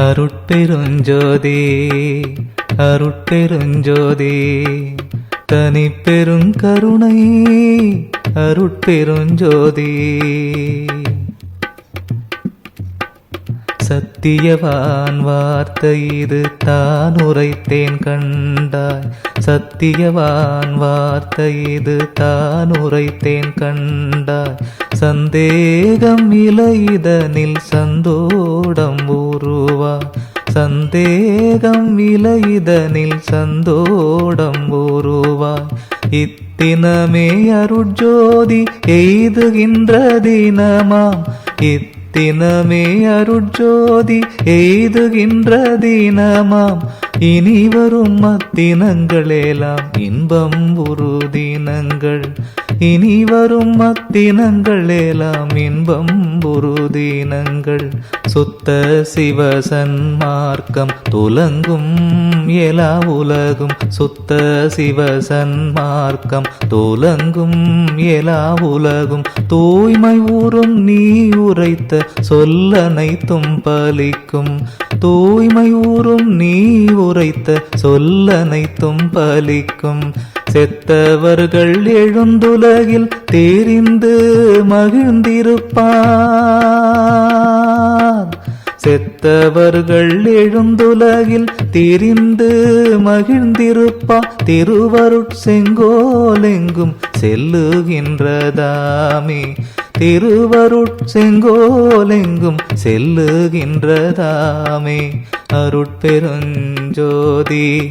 அருட்பெருஞ்சோதி அருட்பெருஞ்சோதி தனி பெருங்கருணை அருட்பெருஞ்சோதி. சத்தியவான் வார்த்தை இது தான் உரைத்தேன் கண்டாய். சத்தியவான் வார்த்தை இது தான் உரைத்தேன் கண்டாய். சந்தேகம் இலைதனில் சந்தோடம் உருவா சந்தேகம் விலையிதனில் சந்தோடம் உருவாய் இத்தினமே அருட்ஜோதி எய்துகின்ற தினமாம். இத்தினமே அருட்ஜோதி எய்துகின்ற தினமாம். இனி வரும் அத்தினங்களெல்லாம் இன்பம் ஒரு தினங்கள் இனி வரும் அத்தினங்கள் அத்தினங்களெல்லாம் இன்பம் ஒரு தினங்கள். சுத்த சிவசன்மார்க்கம் துலங்கும் எல்லா உலகும். சுத்த சிவசன்மார்க்கம் துலங்கும் எல்லா உலகும். தூய்மை ஊறும் நீ உரைத்த சொல்லனைத்தும் பலிக்கும். தூய்மை ஊறும் நீ உரைத்த சொல்லனைத்தும் பலிக்கும். செத்தவர்கள் எழுந்துலகில் தெரிந்து மகிழ்ந்திருப்பார். செத்தவர்கள் எழுந்துலகில் திரிந்து மகிழ்ந்திருப்பா திருவருட் செங்கோலெங்கும் செல்லுகின்றதாமே. திருவருட் செங்கோலெங்கும் செல்லுகின்றதாமே. அருட்பெருஞ்சோதி